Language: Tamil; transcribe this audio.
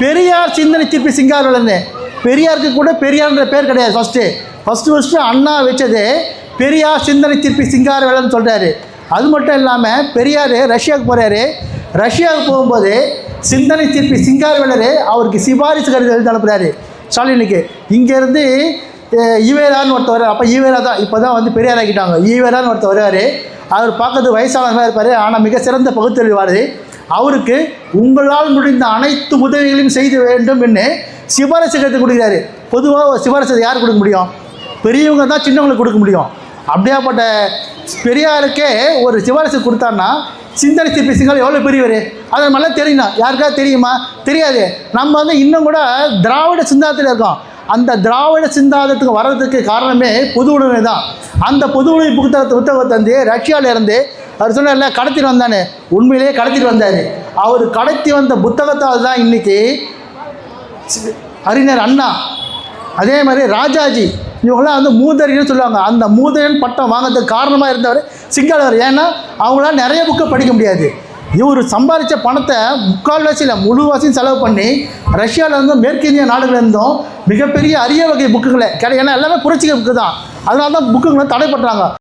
பெரியார் சிந்தனை திருப்பி சிங்கார் சிங்காரவேலன்னு பெரியாருக்கு கூட பெரியார்ன்ற பேர் கிடையாது ஃபஸ்ட்டு ஃபஸ்ட்டு ஃபஸ்ட்டு அண்ணா வச்சது பெரியார் சிந்தனை திருப்பி சிங்காரவேலன்னு சொல்கிறாரு அது மட்டும் இல்லாமல் பெரியார் ரஷ்யாவுக்கு போகிறாரு ரஷ்யாவுக்கு போகும்போது சிந்தனை திருப்பி சிங்காரவேலர் அவருக்கு சிபாரிசு கடிதம் எழுதி அனுப்புகிறாரு ஸ்டாலினுக்கு. இங்கேருந்து ஈவேரான்னு ஒருத்தர் அப்போ ஈவேரா தான் இப்போ தான் வந்து பெரியார் ஆக்கிட்டாங்க ஈவேரான்னு ஒருத்தர் வருவார் அவர் பார்க்கறது வயசானவராக இருப்பார். ஆனால் மிக சிறந்த பகுத்தறிவார் அவருக்கு உங்களால் முடிந்த அனைத்து உதவிகளையும் செய்து வேண்டும் என்று சிபாரிசு கருத்து கொடுக்குறாரு. பொதுவாக ஒரு சிபாரிசு யார் கொடுக்க முடியும்? பெரியவங்க தான் சின்னவங்களுக்கு கொடுக்க முடியும். அப்படியாப்பட்ட பெரியாருக்கே ஒரு சிபாரிசு கொடுத்தான்னா சிந்தனை சிற்பி சிங்கம் எவ்வளோ பெரியவர்? அது நல்லா தெரியணும். யாருக்காவது தெரியுமா? தெரியாது. நம்ம வந்து இன்னும் கூட திராவிட சிந்தாத்தில் இருக்கோம். அந்த திராவிட சிந்தாந்தத்துக்கு வர்றதுக்கு காரணமே பொது உடைமை தான். அந்த பொது உடைமை புத்தகத்தை புத்தகத்தை வந்து ரஷ்யாவில் இருந்து அவர் சொன்னார்ல கடத்திட்டு வந்தானே. உண்மையிலேயே கடத்திட்டு வந்தார். அவர் கடத்தி வந்த புத்தகத்தால் தான் இன்றைக்கி அறிஞர் அண்ணா அதே மாதிரி ராஜாஜி இவங்களாம் வந்து மூதறின்னு சொல்லுவாங்க. அந்த மூதறின் பட்டம் வாங்கிறதுக்கு காரணமாக இருந்தவர் சிங்களவர். ஏன்னா அவங்களால நிறைய புக்கு படிக்க முடியாது. இவர் சம்பாதிச்ச பணத்தை முக்கால்வாசியில் முழுவாசியும் செலவு பண்ணி ரஷ்யாவிலேருந்தும் மேற்கிந்திய நாடுகள்லேருந்தும் மிகப்பெரிய அரிய வகை புக்குகளை கிடையாது ஏன்னா எல்லாமே புரட்சிகர் புக்கு தான். அதனால தான் புக்குங்களை தடை பண்ணுறாங்க